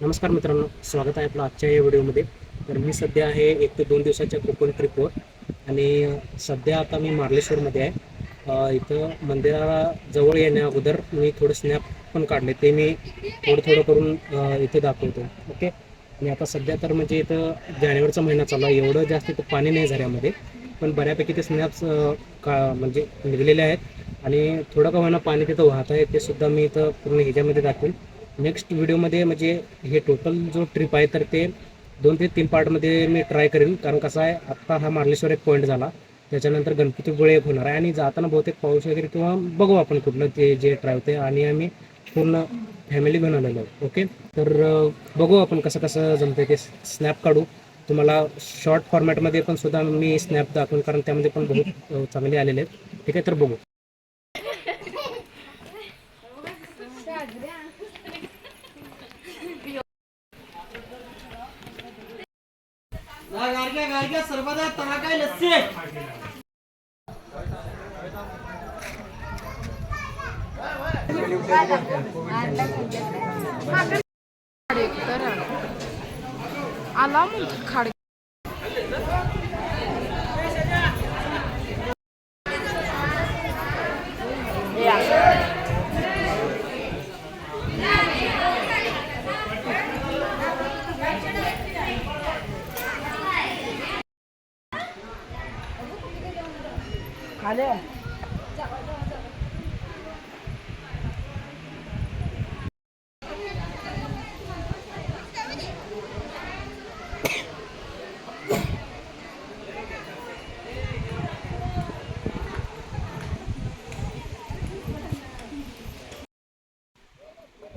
नमस्कार मित्रांनो स्वागत आहे आपलं आजच्या या व्हिडिओमध्ये. तर मी सध्या आहे एक ते दोन दिवसाच्या कोकण ट्रिपवर आणि सध्या आता मी मार्लेश्वरमध्ये आहे. इथं मंदिराला जवळ येण्या अगोदर मी थोडं स्नॅप पण काढले ते मी थोडं थोडं करून इथे दाखवतो ओके आणि आता सध्या तर म्हणजे इथं जानेवारीचा महिना चालू आहे एवढं जास्त इथं पाणी नाही झऱ्यामध्ये पण बऱ्यापैकी ते स्नॅप्स का म्हणजे निघलेले आहेत. आणि थोडं का होईना पाणी तिथं वाहत आहे ते सुद्धा मी इथं पूर्ण ह्याच्यामध्ये दाखवेन. नेक्स्ट व्हिडिओमध्ये म्हणजे हे टोटल जो ट्रिप आहे तर ते दोन ते तीन पार्टमध्ये मी ट्राय करेन. कारण कसं आहे आत्ता हा मार्लेश्वर एक पॉईंट झाला. त्याच्यानंतर गणपतीपुळे एक होणार आहे. आणि जाताना बहुतेक पाऊस वगैरे किंवा बघू आपण कुठलं ते जे ट्राय होते आणि आम्ही पूर्ण फॅमिली घेऊन आलेलो ओके तर बघू आपण कसं कसं जमतं ते स्नॅप काढू. तुम्हाला शॉर्ट फॉर्मॅटमध्ये पण सुद्धा मी स्नॅप दाखवून. कारण त्यामध्ये पण बहुत चांगले आलेले आहेत. ठीक आहे? तर बघू. गारग्या सर्वदा आला म्हणजे काय आला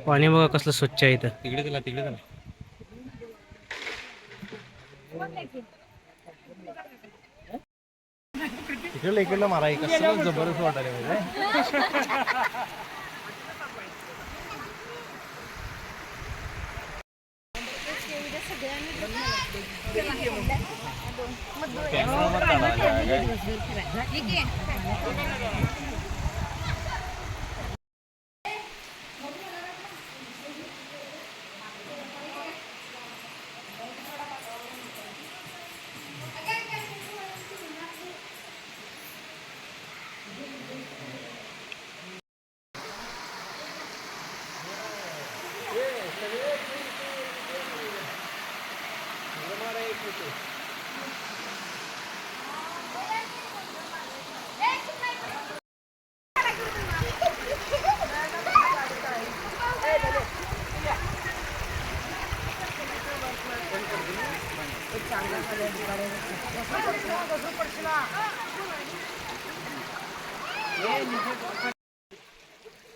पाणी बघा कसलं स्वच्छ आहे इथं. तिकडे दिला तिकडे दिला इकडलं इकडलं मारा कसं जबरदस्त वाटायला म्हणजे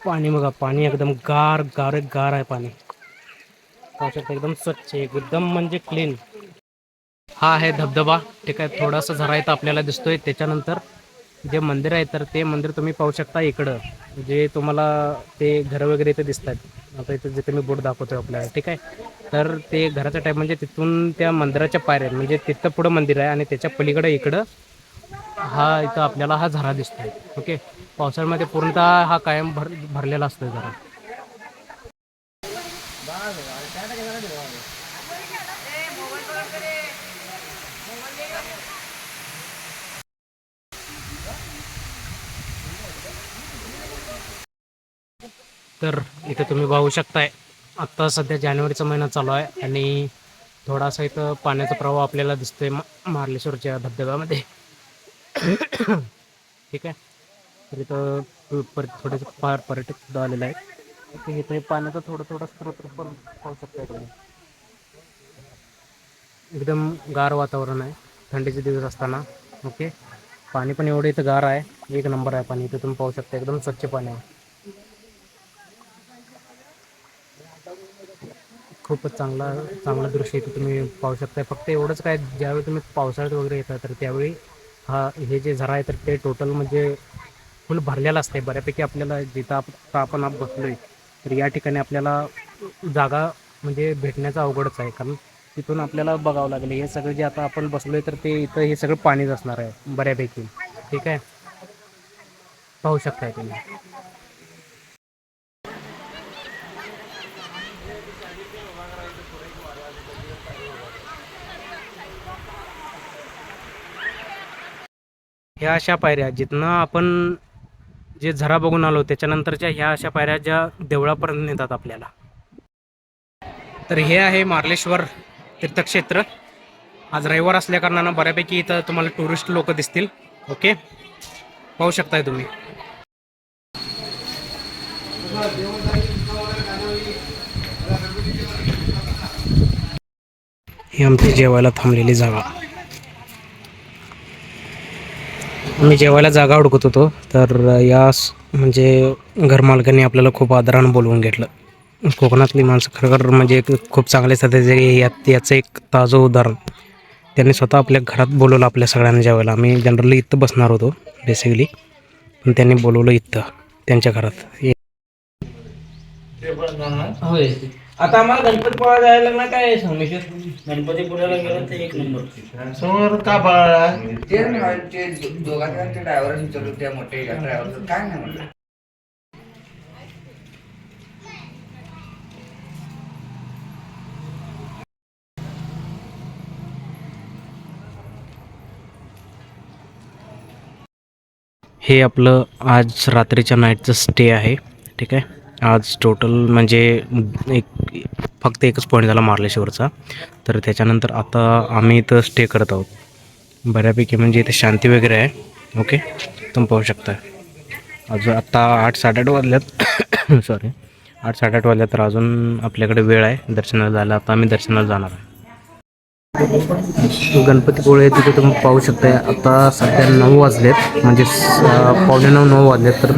पाणी बघा पाणी एकदम गार गार गार आहे पाणी. पाहू शकता एकदम स्वच्छ एकदम म्हणजे क्लीन हा आहे धबधबा ठीक आहे थोडासा झरा इथं आपल्याला दिसतोय. त्याच्यानंतर जे मंदिर आहे तर ते मंदिर तुम्ही पाहू शकता इकडं. जे तुम्हाला ते घरं वगैरे इथे दिसत आहेत आता इथं जिथे मी बोट दाखवतोय आपल्याला ठीक आहे? तर ते घराचा टाईप म्हणजे तिथून त्या मंदिराच्या पायऱ्या आहेत. म्हणजे तिथं पुढं मंदिर आहे आणि त्याच्या पलीकडे इकडं हा इथं आपल्याला हा झरा दिसतोय ओके? पावसाळ्यामध्ये पूर्णतः हा कायम भर भरलेला असतोय झरा. तर इथे तुम्ही पाहू शकताय आत्ता सध्या जानेवारीचा महिना चालू आहे आणि थोडासा इथं पाण्याचा प्रवाह आपल्याला दिसतोय मार्लेश्वरच्या धबधब्यामध्ये. ठीक आहे. तर इथं पर थोडेसे फार पर्यटक सुद्धा आलेलं आहे ओके इथे पाण्याचा थोडं थोडं स्रोत पण पाहू शकताय तुम्ही. एकदम गार वातावरण आहे. थंडीचे दिवस असताना. ओके. पाणी पण एवढं इथं गार आहे. एक नंबर आहे पाणी. इथं तुम्ही पाहू शकता एकदम स्वच्छ पाणी आहे. खूपच चांगला चांगलं दृश्य इथं तुम्ही पाहू शकताय. फक्त एवढंच काय ज्यावेळी तुम्ही पावसाळ्यात वगैरे येता तर त्यावेळी हा हे जे झरा आहे तर ते टोटल म्हणजे फुल भरलेलं असते बऱ्यापैकी आपल्याला जिथं आप आपण आप बसलोय तर या ठिकाणी आपल्याला जागा म्हणजे भेटण्याचा अवघडच आहे. कारण तिथून आपल्याला बघावं लागेल. हे सगळं जे आता आपण बसलोय तर ते इथं हे सगळं पाणीच असणार आहे बऱ्यापैकी. ठीक आहे? पाहू शकताय तुम्ही. ह्या अशा पायऱ्या जिथनं आपण जे झरा बघून आलो त्याच्यानंतरच्या ह्या अशा पायऱ्या ज्या देवळापर्यंत नेतात आपल्याला. तर हे आहे मार्लेश्वर तीर्थक्षेत्र. आज रविवार असल्याकारणानं बऱ्यापैकी इथं तुम्हाला टुरिस्ट लोक दिसतील. ओके? पाहू शकताय तुम्ही. ही आमची जेवायला थांबलेली जागा. आम्ही जेवायला जागा हुडकत होतो तर या म्हणजे घरमालकांनी आपल्याला खूप आदरानं बोलवून घेतलं. कोकणातली माणसं खरोखर म्हणजे एक खूप चांगले त्याचे यात याचं एक ताजं उदाहरण. त्यांनी स्वतः आपल्या घरात बोलवलं आपल्या सगळ्यांना जेवायला. आम्ही जनरली इथं बसणार होतो बेसिकली पण त्यांनी बोलवलं इथं त्यांच्या घरात. हे- होय. आता आम्हाला गणपतीपुळा जायला लागणार काय? संगमेश्वर गणपतीपुळ्याला गेलं तर एक नंबर. समोर का बाळा? ते दोघांना ते ड्रायव्हर विचारलं त्या मोठ्या ड्रायव्हर काय नाही म्हणलं. हे आपलं आज रात्रीच्या नाईटचं स्टे आहे ठीक आहे? आज टोटल म्हणजे एक फक्त एकच पॉईंट झाला मार्लेश्वरचा तर त्याच्यानंतर आता आम्ही इथं स्टे करत आहोत. बऱ्यापैकी म्हणजे इथे शांती वगैरे आहे. ओके तुम्ही पाहू शकता. अजून आत्ता आठ साडेआठ वाजल्यात. सॉरी आठ साडेआठ वाजल्या तर अजून आपल्याकडे वेळ आहे. दर्शनाला जायला आता आम्ही दर्शनाला जाणार आहे. गणपतीपुळे तिथे तुम्ही पाहू शकता आता सध्या नऊ वाजलेत. म्हणजे पावणे नऊ नऊ वाजलेत. तर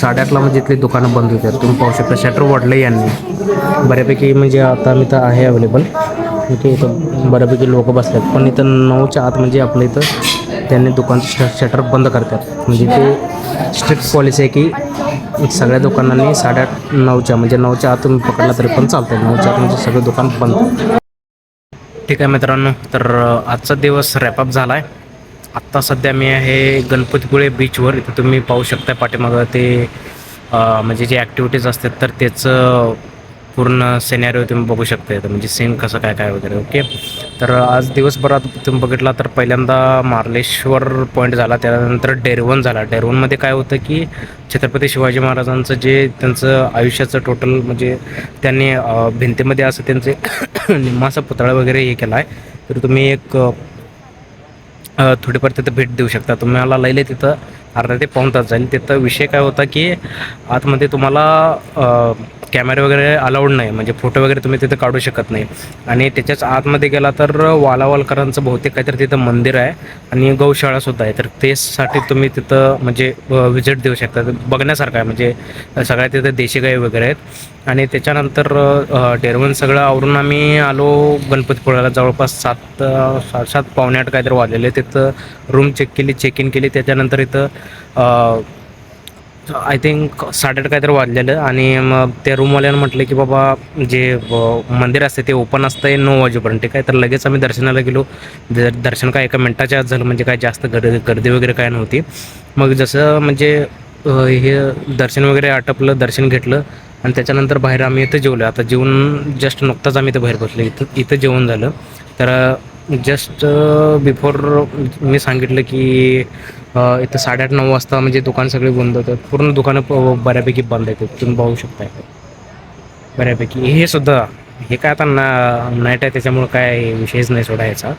साडेआठला म्हणजे इथली दुकानं बंद होतात तुम्ही पाहू शकता. शटर वाढलं यांनी. बऱ्यापैकी म्हणजे आता मी तर आहे अवेलेबल ओके इथं बऱ्यापैकी लोक बसतात. पण इथं नऊच्या आत म्हणजे आपल्या इथं त्यांनी दुकानचं शटर बंद करतात. म्हणजे ते स्ट्रिक्ट पॉलिसी आहे की सगळ्या दुकानांनी साडेआठ नऊच्या म्हणजे नऊच्या आत तुम्ही पकडला तरी पण चालतं नऊच्या आत म्हणजे सगळं दुकान बंद. ठीक आहे मित्रांनो तर आजचा दिवस रॅपअप झाला आहे आत्ता सध्या मी आहे गणपतीपुळे बीचवर इथं तुम्ही पाहू शकता पाठीमागं ते म्हणजे जे ॲक्टिव्हिटीज असतात तर त्याचं पूर्ण सेनॅरिओ तुम्ही बघू शकता इथं म्हणजे सीन कसं काय काय वगैरे ओके तर आज दिवसभरात तुम्ही बघितला तर पहिल्यांदा मार्लेश्वर पॉईंट झाला त्यानंतर डेरवन झाला. डेरवनमध्ये काय होतं की छत्रपती शिवाजी महाराजांचं जे त्यांचं आयुष्याचं टोटल म्हणजे त्यांनी भिंतीमध्ये असं त्यांचे निम्मासा पुतळा वगैरे हे केला आहे तर तुम्ही एक थोडीफार तिथं भेट देऊ शकता. तुम्हाला लयले तिथं अर्धा ते पाऊन तास जाईल तिथं विषय काय होता की आतमध्ये तुम्हाला कॅमेरे वगैरे अलाउड नाही. म्हणजे फोटो वगैरे तुम्ही तिथं काढू शकत नाही. आणि त्याच्याच आतमध्ये गेला तर वालावालकरांचं बहुतेक काहीतरी तिथं मंदिर आहे. आणि गौशाळासुद्धा आहे. तर तेसाठी तुम्ही तिथं म्हणजे व्हिजिट देऊ शकता. बघण्यासारखं आहे. म्हणजे सगळ्या तिथं देशी गाई वगैरे आहेत. आणि त्याच्यानंतर डेरवण सगळं आवरून आम्ही आलो गणपतीपुळ्याला. जवळपास सात सात साडेसात पावणे आठ काहीतरी वाजलेले. तिथं रूम चेक केली चेक इन केली. त्याच्यानंतर इथं आय थिंक साडेआठ काहीतरी वाजलेलं आणि मग त्या रूमवाल्यानं म्हटलं की बाबा जे मंदिर असते ते ओपन असतं नऊ वाजेपर्यंत ठीक आहे? तर लगेच आम्ही दर्शनाला गेलो. दर्शन काय एका मिनटाच्या आत झालं म्हणजे काय जास्त गर्दी गर्दी वगैरे काय नव्हती. मग जसं म्हणजे हे दर्शन वगैरे आटपलं दर्शन घेतलं आणि त्याच्यानंतर बाहेर आम्ही इथं जेवलो. आता जेवून जस्ट नुकताच आम्ही इथं बाहेर बसलो. इथं इथं जेवण झालं. तर जस्ट बिफोर मी सांगितलं की इथं साडेआठ नऊ वाजता म्हणजे दुकान सगळे बंद होतात. पूर्ण दुकानं प- बऱ्यापैकी बंद आहेत. तुम्ही पाहू शकताय. बऱ्यापैकी. हे सुद्धा हे काय आता ना नाईट आहे त्याच्यामुळं काय विषयच नाही सोडायचा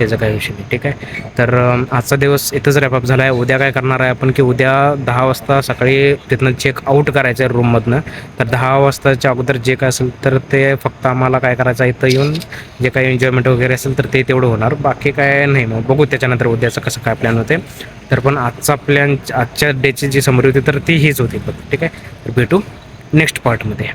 त्याचा काही विषय नाही. ठीक आहे? तर आजचा दिवस इथंच रॅपअप झाला आहे उद्या काय करणार आहे आपण की उद्या दहा वाजता सकाळी तिथनं चेक आऊट करायचं आहे रूममधनं तर दहा वाजताच्या अगोदर जे काय असेल तर ते फक्त आम्हाला काय करायचं आहे इथं येऊन जे काही एन्जॉयमेंट वगैरे असेल तर ते तेवढं होणार. बाकी काय नाही. मग बघू त्याच्यानंतर उद्याचं कसं काय प्लॅन होते तर पण आजचा प्लॅन आजच्या डेची जी समरी होती तर ती हीच होती. बघ ठीक आहे? तर भेटू नेक्स्ट पार्टमध्ये